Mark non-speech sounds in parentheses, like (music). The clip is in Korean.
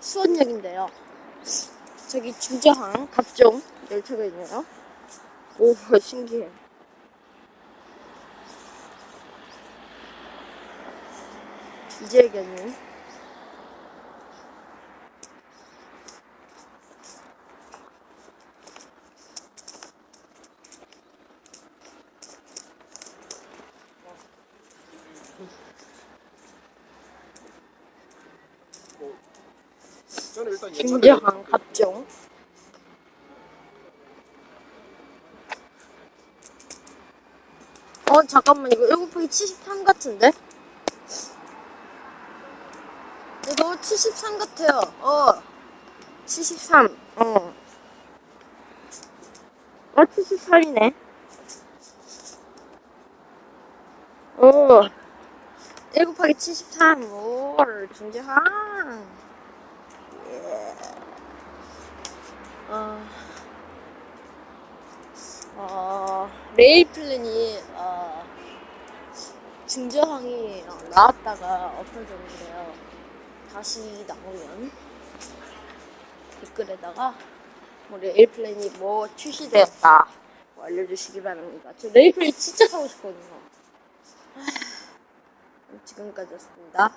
수원역인데요. 저기 중저항 갑종 열차가 있네요. 오 (laughs) 신기해. 이재경님. 저는 일단 예차를 중저항 갑종. 어 잠깐만 이거 1곱하기 73 같은데? 이거 73 같아요. 어. 73. 어. 어 73이네. 오. 1 곱하기 73. 오, 중저항. 예. 어, 어, 레일 플랜이 어, 중저항이 어, 나왔다가 없어졌는데요. 다시 나오면 댓글에다가 뭐 레일 플랜이 뭐 출시되었다 뭐 알려주시기 바랍니다. 저 레일 플랜 진짜 사고 싶거든요. 아, 지금까지였습니다.